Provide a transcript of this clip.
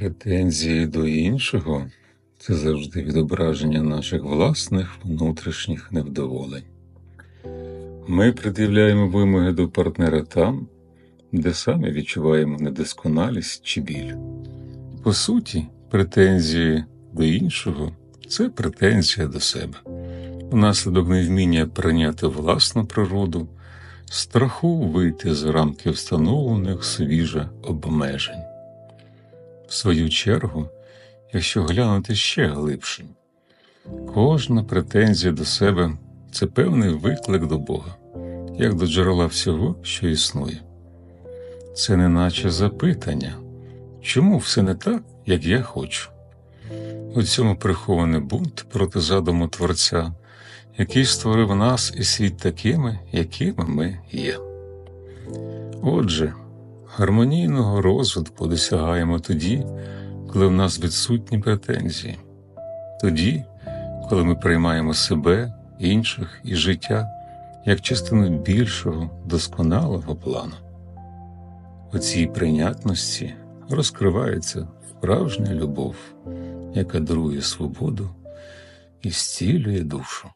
Претензії до іншого це завжди відображення наших власних внутрішніх невдоволень. Ми пред'являємо вимоги до партнера там, де самі відчуваємо недосконалість чи біль. По суті, претензії до іншого це претензія до себе. Внаслідок невміння прийняти власну природу, страху вийти з рамки встановлених свіже обмежень. В свою чергу, якщо глянути ще глибше, кожна претензія до себе це певний виклик до Бога, як до джерела всього, що існує. Це неначе запитання, чому все не так, як я хочу. У цьому прихований бунт проти задуму Творця, який створив нас і світ такими, якими ми є. Отже, гармонійного розвитку досягаємо тоді, коли в нас відсутні претензії, тоді, коли ми приймаємо себе, інших і життя як частину більшого, досконалого плану. У цій прийнятності розкривається справжня любов, яка дарує свободу і зцілює душу.